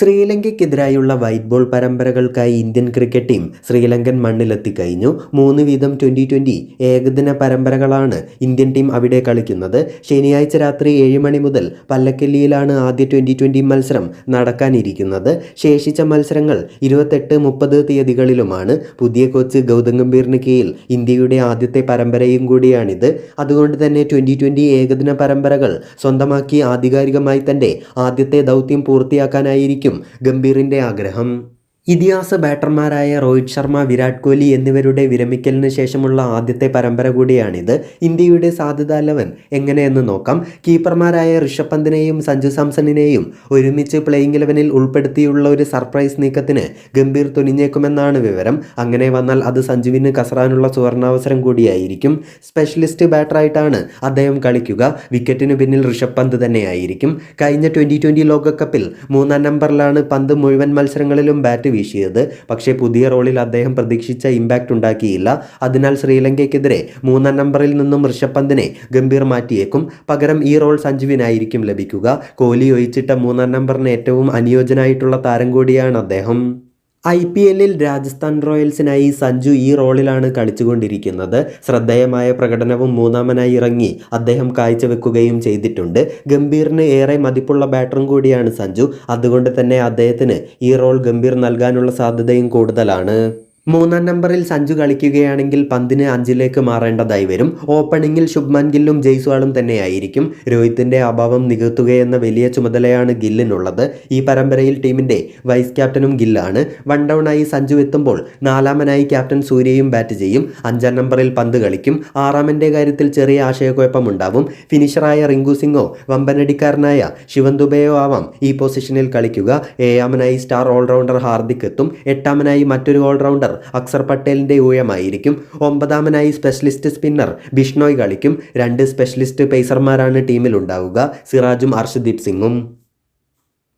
ശ്രീലങ്കയ്ക്കെതിരായുള്ള white ball പരമ്പരകൾക്കായി Indian cricket team Sri Lankan മണ്ണിലെത്തി കഴിഞ്ഞു മൂന്ന് വീതം ട്വന്റി ട്വന്റി ഏകദിന പരമ്പരകളാണ് ഇന്ത്യൻ ടീം അവിടെ കളിക്കുന്നത്. ശനിയാഴ്ച രാത്രി ഏഴ് മണി മുതൽ പല്ലക്കല്ലിയിലാണ് ആദ്യ ട്വന്റി ട്വന്റി മത്സരം നടക്കാനിരിക്കുന്നത്. ശേഷിച്ച മത്സരങ്ങൾ ഇരുപത്തെട്ട് മുപ്പത് തീയതികളിലുമാണ്. പുതിയ കോച്ച് ഗൗതം ഗംഭീറിന് കീഴിൽ ഇന്ത്യയുടെ ആദ്യത്തെ പരമ്പരയും കൂടിയാണിത്. അതുകൊണ്ട് തന്നെ ട്വന്റി ട്വന്റി ഏകദിന പരമ്പരകൾ സ്വന്തമാക്കി ആധികാരികമായി തന്റെ ആദ്യത്തെ ദൗത്യം പൂർത്തിയാക്കാനായിരിക്കും ഗംഭീറിന്റെ ആഗ്രഹം. ഇതിഹാസ ബാറ്റർമാരായ രോഹിത് ശർമ്മ വിരാട് കോഹ്ലി എന്നിവരുടെ വിരമിക്കലിന് ശേഷമുള്ള ആദ്യത്തെ പരമ്പര കൂടിയാണിത്. ഇന്ത്യയുടെ സാധ്യത ലെവൻ എങ്ങനെയെന്ന് നോക്കാം. കീപ്പർമാരായ ഋഷഭ് പന്തിനെയും സഞ്ജു സാംസണിനെയും ഒരുമിച്ച് പ്ലേയിങ് ഇലവനിൽ ഉൾപ്പെടുത്തിയുള്ള ഒരു സർപ്രൈസ് നീക്കത്തിന് ഗംഭീർ തുനിഞ്ഞേക്കുമെന്നാണ് വിവരം. അങ്ങനെ വന്നാൽ അത് സഞ്ജുവിന് കസറാനുള്ള സുവർണാവസരം കൂടിയായിരിക്കും. സ്പെഷ്യലിസ്റ്റ് ബാറ്ററായിട്ടാണ് അദ്ദേഹം കളിക്കുക. വിക്കറ്റിന് പിന്നിൽ ഋഷഭ് പന്ത് തന്നെയായിരിക്കും. കഴിഞ്ഞ ട്വന്റി ട്വന്റി ലോകകപ്പിൽ മൂന്നാം നമ്പറിലാണ് പന്ത് മുഴുവൻ മത്സരങ്ങളിലും ബാറ്റ് വീശിയത്. പക്ഷേ പുതിയ റോളിൽ അദ്ദേഹം പ്രതീക്ഷിച്ച ഇമ്പാക്റ്റ് ഉണ്ടാക്കിയില്ല. അതിനാൽ ശ്രീലങ്കയ്ക്കെതിരെ മൂന്നാം നമ്പറിൽ നിന്നും ഋഷഭ് പന്തിനെ ഗംഭീർ മാറ്റിയേക്കും. പകരം ഈ റോൾ സഞ്ജുവിനായിരിക്കും ലഭിക്കുക. കോഹ്ലി ഒഴിച്ചിട്ട മൂന്നാം നമ്പറിന് ഏറ്റവും അനുയോജ്യനായിട്ടുള്ള താരം കൂടിയാണ് അദ്ദേഹം. ഐ പി എല്ലിൽ രാജസ്ഥാൻ റോയൽസിനായി സഞ്ജു ഈ റോളിലാണ് കളിച്ചുകൊണ്ടിരിക്കുന്നത്. ശ്രദ്ധേയമായ പ്രകടനവും മൂന്നാമനായി ഇറങ്ങി അദ്ദേഹം കാഴ്ചവെക്കുകയും ചെയ്തിട്ടുണ്ട്. ഗംഭീറിന് ഏറെ മതിപ്പുള്ള ബാറ്ററും കൂടിയാണ് സഞ്ജു. അതുകൊണ്ട് തന്നെ അദ്ദേഹത്തിന് ഈ റോൾ ഗംഭീർ നൽകാനുള്ള സാധ്യതയും കൂടുതലാണ്. മൂന്നാം നമ്പറിൽ സഞ്ജു കളിക്കുകയാണെങ്കിൽ പന്തിന് അഞ്ചിലേക്ക് മാറേണ്ടതായി വരും. ഓപ്പണിംഗിൽ ശുഭ്മാൻ ഗില്ലും ജയ്സ്വാളും തന്നെയായിരിക്കും. രോഹിത്തിന്റെ അഭാവം നികത്തുകയെന്ന വലിയ ചുമതലയാണ് ഗില്ലിനുള്ളത്. ഈ പരമ്പരയിൽ ടീമിന്റെ വൈസ് ക്യാപ്റ്റനും ഗില്ലാണ്. വൺ ഡൗണായി സഞ്ജു എത്തുമ്പോൾ നാലാമനായി ക്യാപ്റ്റൻ സൂര്യയും ബാറ്റ് ചെയ്യും. അഞ്ചാം നമ്പറിൽ പന്ത് കളിക്കും. ആറാമന്റെ കാര്യത്തിൽ ചെറിയ ആശയക്കുഴപ്പമുണ്ടാവും. ഫിനിഷറായ റിങ്കു സിംഗോ വമ്പനടിക്കാരനായ ശിവൻ ദുബെയോ ആവാം ഈ പൊസിഷനിൽ കളിക്കുക. ഏഴാമനായി സ്റ്റാർ ഓൾറൗണ്ടർ ഹാർദിക് എത്തും. എട്ടാമനായി മറ്റൊരു ഓൾറൗണ്ടർ അക്സർ പട്ടേലിന്റെ ഊഴമായിരിക്കും ഒമ്പതാമനായി സ്പെഷ്യലിസ്റ്റ് സ്പിന്നർ ബിഷ്ണോയ് കളിക്കും. രണ്ട് സ്പെഷ്യലിസ്റ്റ് പേസർമാരാണ് ടീമിലുണ്ടാവുക സിറാജും അർഷദീപ് സിംഗും